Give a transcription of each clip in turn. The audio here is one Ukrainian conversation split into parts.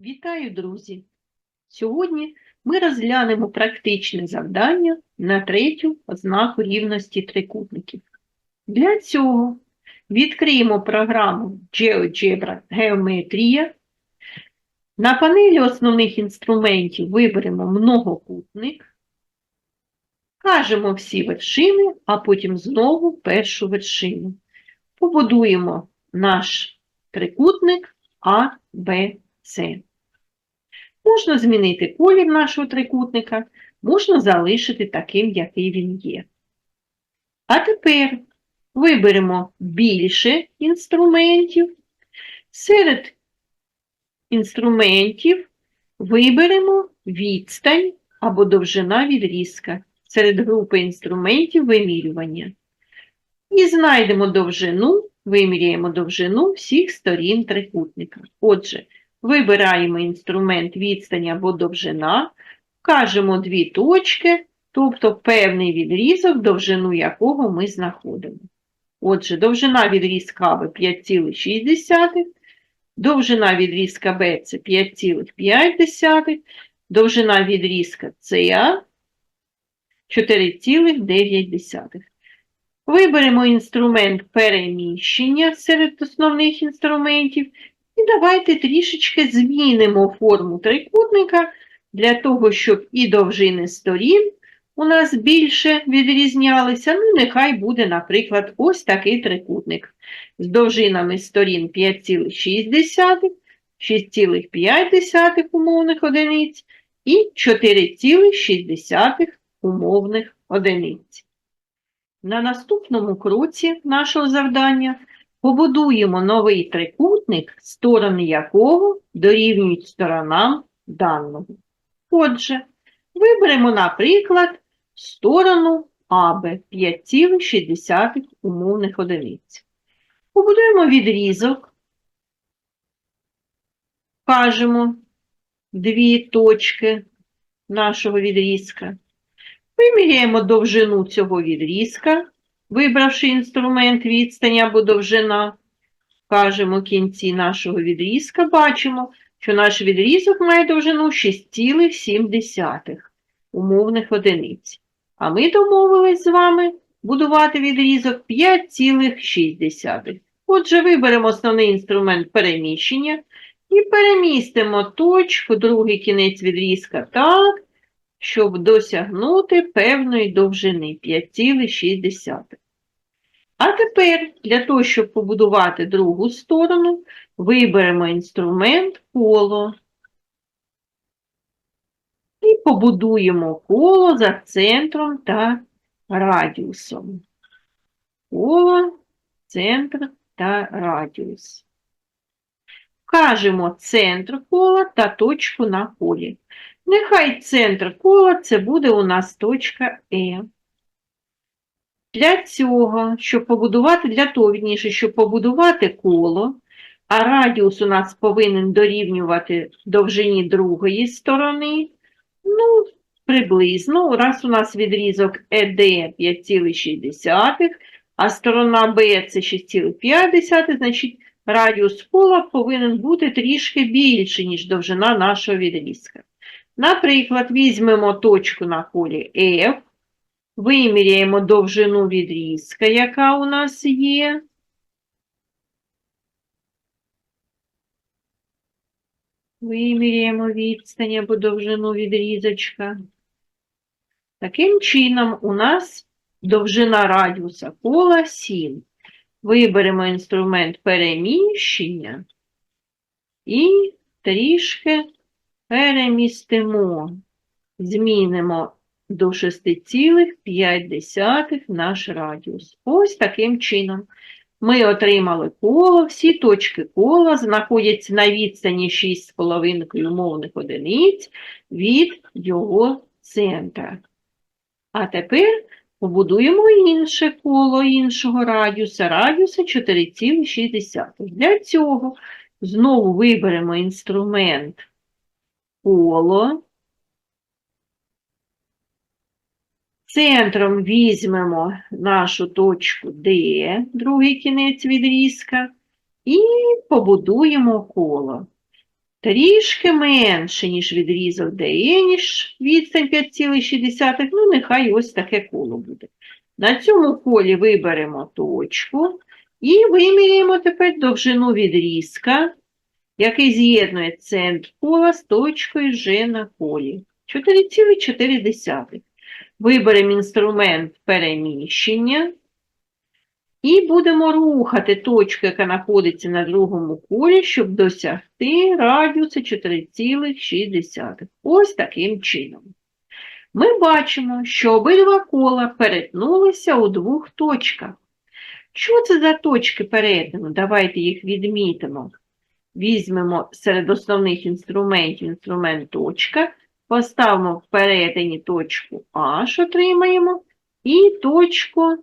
Вітаю, друзі! Сьогодні ми розглянемо практичне завдання на третю ознаку рівності трикутників. Для цього відкриємо програму GeoGebra Геометрія. На панелі основних інструментів виберемо многокутник, кажемо всі вершини, а потім знову першу вершину. Побудуємо наш трикутник А, Б, С. Можна змінити колір нашого трикутника, можна залишити таким, який він є. А тепер виберемо більше інструментів. Серед інструментів виберемо відстань або довжина відрізка серед групи інструментів вимірювання. І знайдемо довжину, виміряємо довжину всіх сторін трикутника. Отже, Вибираємо інструмент відстань або довжина, вкажемо дві точки, тобто певний відрізок, довжину якого ми знаходимо. Отже, довжина відрізка А 5,6, довжина відрізка Б це 5,5, довжина відрізка СА 4,9. Виберемо інструмент переміщення серед основних інструментів і давайте трішечки змінимо форму трикутника для того, щоб і довжини сторін у нас більше відрізнялися. Ну, нехай буде, наприклад, ось такий трикутник з довжинами сторін 5,6, 6,5 умовних одиниць і 4,6 умовних одиниць. На наступному кроці нашого завдання Побудуємо новий трикутник, сторони якого дорівнюють сторонам даного. Отже, виберемо, наприклад, сторону АБ 5,6 умовних одиниць. Побудуємо відрізок, кажемо дві точки нашого відрізка. Виміряємо довжину цього відрізка Вибравши інструмент відстань або довжина, кажемо кінці нашого відрізка, бачимо, що наш відрізок має довжину 6,7 умовних одиниць. А ми домовились з вами будувати відрізок 5,6. Отже, виберемо основний інструмент переміщення і перемістимо точку, другий кінець відрізка так, щоб досягнути певної довжини 5,6. А тепер для того, щоб побудувати другу сторону, виберемо інструмент коло і побудуємо коло за центром та радіусом. Коло, центр та радіус. Вкажемо центр кола та точку на колі. Нехай центр кола це буде у нас точка Е. Для цього, щоб побудувати, для того, вірніше, щоб побудувати коло, а радіус у нас повинен дорівнювати довжині другої сторони, ну, приблизно, раз у нас відрізок ЕД 5,6, а сторона Б це 6,5, значить радіус кола повинен бути трішки більший, ніж довжина нашого відрізка. Наприклад, візьмемо точку на колі F, виміряємо довжину відрізка, яка у нас є. Виміряємо відстань або довжину відрізочка. Таким чином, у нас довжина радіуса кола 7. Виберемо інструмент переміщення і трішки перемістимо, змінимо до 6,5 наш радіус. Ось таким чином. Ми отримали коло, всі точки кола знаходяться на відстані 6,5 умовних одиниць від його центра. А тепер побудуємо інше коло іншого радіуса, радіуса 4,6. Для цього знову виберемо інструмент коло. Центром візьмемо нашу точку D, другий кінець відрізка, і побудуємо коло. трішки менше, ніж відрізок DE, ніж відстань 5,6, ну нехай ось таке коло буде. На цьому колі виберемо точку і виміряємо тепер довжину відрізка, який з'єднує центр кола з точкою G на колі. 4,4. Виберемо інструмент переміщення і будемо рухати точку, яка знаходиться на другому колі, щоб досягти радіуса 4,6. Ось таким чином. Ми бачимо, що обидва кола перетнулися у двох точках. Що це за точки перетину? Давайте їх відмітимо. Візьмемо серед основних інструментів інструмент точка, поставимо в перетині точку H, отримаємо, і точку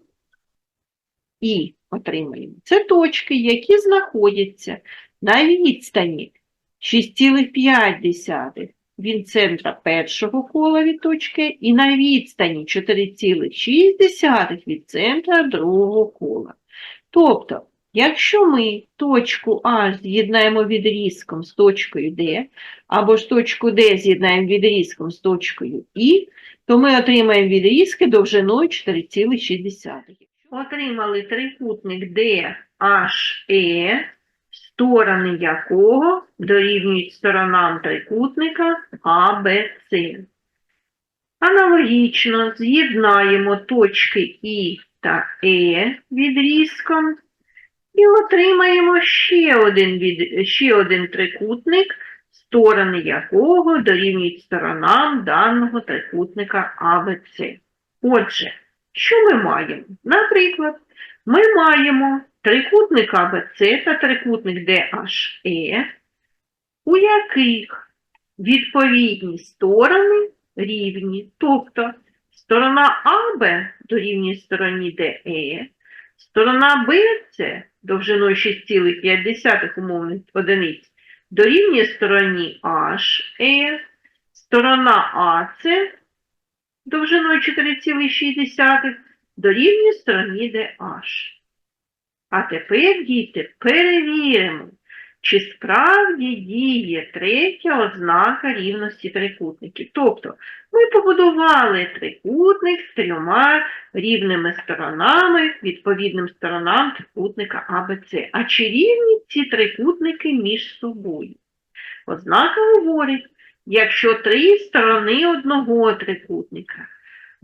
І отримаємо. Це точки, які знаходяться на відстані 6,5 від центра першого кола від точки і на відстані 4,6 від центра другого кола. Тобто, якщо ми точку А з'єднаємо відрізком з точкою Д, або ж точку Д з'єднаємо відрізком з точкою І, то ми отримаємо відрізки довжиною 4,6. Отримали трикутник DHE, сторони якого дорівнюють сторонам трикутника ABC. Аналогічно з'єднаємо точки І та Е відрізком і отримаємо ще один, від... ще один трикутник, сторони якого дорівнюють сторонам даного трикутника ABC. Отже, що ми маємо? Наприклад, ми маємо трикутник ABC та трикутник DHE, у яких відповідні сторони рівні. Тобто сторона АБ дорівнює стороні DE, сторона BC довжиною 6,5 умовних одиниць дорівнює стороні HE, сторона AC довжиною 4,6 дорівнює стороні DH. А тепер, діти, перевіримо, чи справді діє третя ознака рівності трикутників. Тобто ми побудували трикутник з трьома рівними сторонами, відповідним сторонам трикутника ABC. А чи рівні ці трикутники між собою? Ознака говорить, якщо три сторони одного трикутника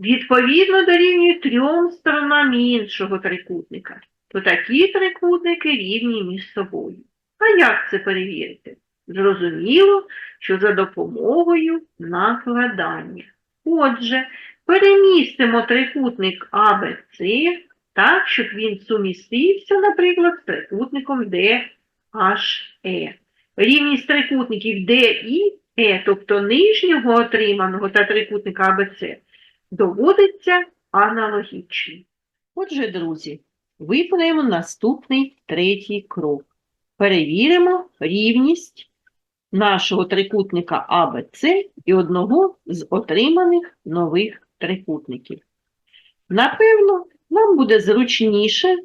відповідно дорівнюють трьом сторонам іншого трикутника, то такі трикутники рівні між собою. А як це перевірити? Зрозуміло, що за допомогою накладання. Отже, перемістимо трикутник ABC так, щоб він сумістився, наприклад, з трикутником DHE. Рівність трикутників D і E, тобто нижнього отриманого та трикутника ABC, доводиться аналогічно. Отже, друзі, виконаємо наступний третій крок. Перевіримо рівність нашого трикутника ABC і одного з отриманих нових трикутників. Напевно, нам буде зручніше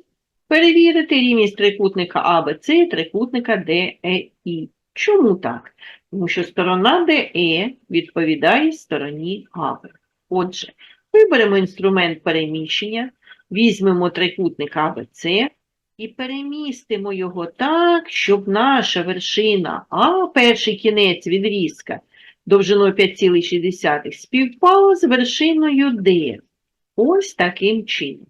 перевірити рівність трикутника ABC і трикутника DEI. Чому так? Тому що сторона DE відповідає стороні АБ. Отже, виберемо інструмент переміщення, візьмемо трикутник ABC і перемістимо його так, щоб наша вершина А, перший кінець відрізка довжиною 5,6 співпала з вершиною D. Ось таким чином.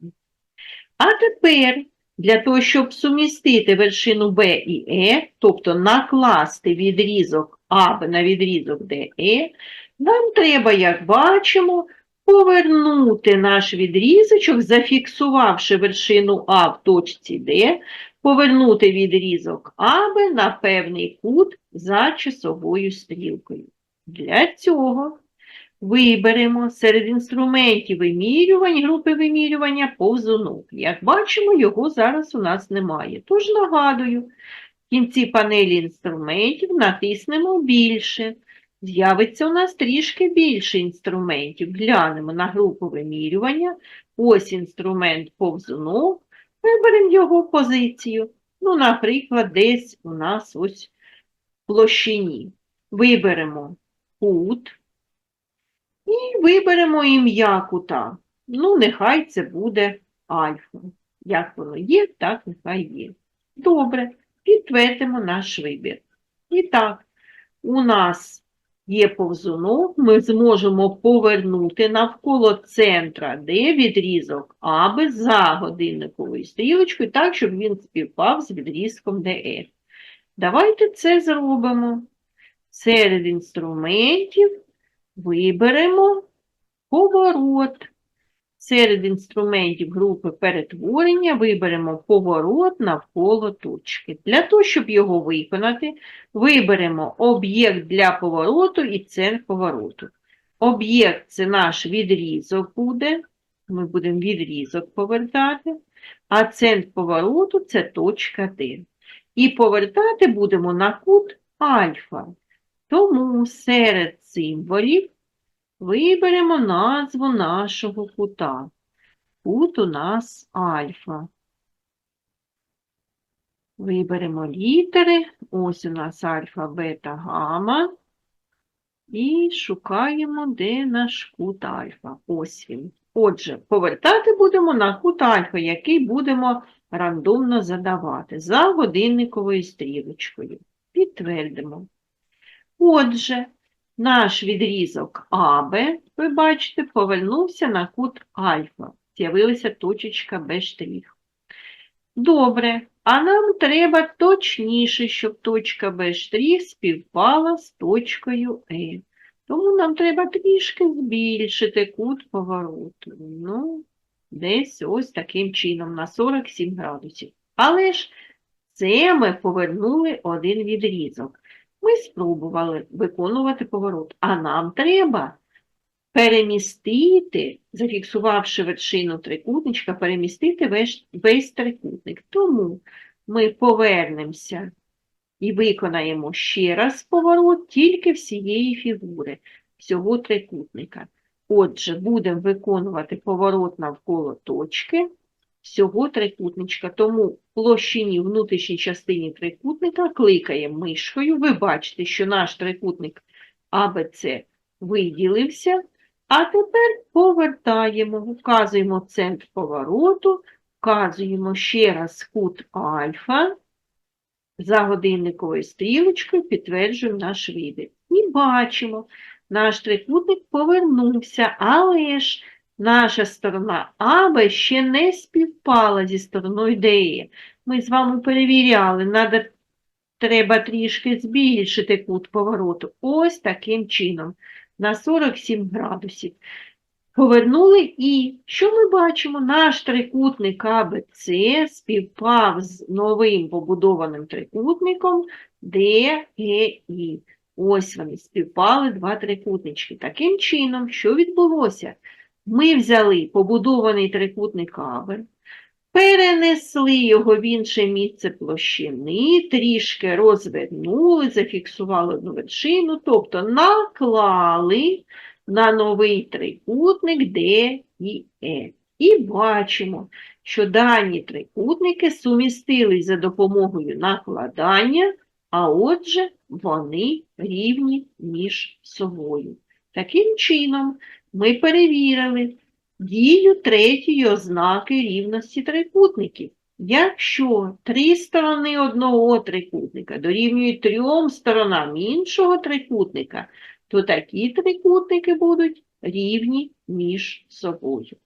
А тепер для того, щоб сумістити вершину Б і Е, тобто накласти відрізок АБ на відрізок ДЕ, нам треба, як бачимо, повернути наш відрізочок, зафіксувавши вершину А в точці Д, повернути відрізок АБ на певний кут за часовою стрілкою. Для цього виберемо серед інструментів вимірювань, групи вимірювання повзунок. Як бачимо, його зараз у нас немає. Тож нагадую, в кінці панелі інструментів натиснемо більше. З'явиться у нас трішки більше інструментів. Глянемо на групу вимірювання. Ось інструмент повзунок. Виберемо його позицію. Ну, наприклад, десь у нас ось площині. Виберемо кут і виберемо ім'я кута. Ну, нехай це буде альфа. Як воно є, так нехай є. Добре, підтвердимо наш вибір. І так, у нас є повзунок, ми зможемо повернути навколо центра, де відрізок АБ за годинниковою стрілочкою, так, щоб він співпав з відрізком ДФ. Давайте це зробимо. Серед інструментів виберемо поворот. Серед інструментів групи перетворення виберемо поворот навколо точки. Для того, щоб його виконати, виберемо об'єкт для повороту і центр повороту. Об'єкт це наш відрізок буде, ми будемо відрізок повертати, а центр повороту це точка Д. І повертати будемо на кут альфа. Тому серед символів Виберемо назву нашого кута. Кут у нас альфа. Виберемо літери. Ось у нас альфа, бета, гамма. І шукаємо, де наш кут альфа. Ось він. Отже, повертати будемо на кут альфа, який будемо рандомно задавати за годинниковою стрілочкою. Підтвердимо. Отже, наш відрізок АБ, ви бачите, повернувся на кут альфа. З'явилася точечка Б'. Добре, а нам треба точніше, щоб точка Б' співпала з точкою Е. Тому нам треба трішки збільшити кут повороту. Ну, десь ось таким чином, на 47 градусів. Але ж це ми повернули один відрізок. Ми спробували виконувати поворот, а нам треба перемістити, зафіксувавши вершину трикутничка, перемістити весь, весь трикутник. Тому ми повернемося і виконаємо ще раз поворот тільки всієї фігури, всього трикутника. Отже, будемо виконувати поворот навколо точки всього трикутничка. Тому площині внутрішній частині трикутника кликаємо мишкою. Ви бачите, що наш трикутник АБЦ виділився. А тепер повертаємо, вказуємо центр повороту, вказуємо ще раз кут альфа. За годинниковою стрілочкою підтверджуємо наш вибір. І бачимо, наш трикутник повернувся, але ж наша сторона АБ ще не співпала зі стороною ДЕ. Ми з вами перевіряли, надо, треба трішки збільшити кут повороту. Ось таким чином, на 47 градусів. Повернули і що ми бачимо? Наш трикутник АБЦ співпав з новим побудованим трикутником ДЕІ. Ось вони співпали два трикутнички. Таким чином, що відбулося? Ми взяли побудований трикутник Абель, перенесли його в інше місце площини, трішки розвернули, зафіксували одну вершину, тобто наклали на новий трикутник D і E. І бачимо, що дані трикутники сумістились за допомогою накладання, а отже, вони рівні між собою. Таким чином, ми перевірили дію третьої ознаки рівності трикутників. Якщо три сторони одного трикутника дорівнюють трьом сторонам іншого трикутника, то такі трикутники будуть рівні між собою.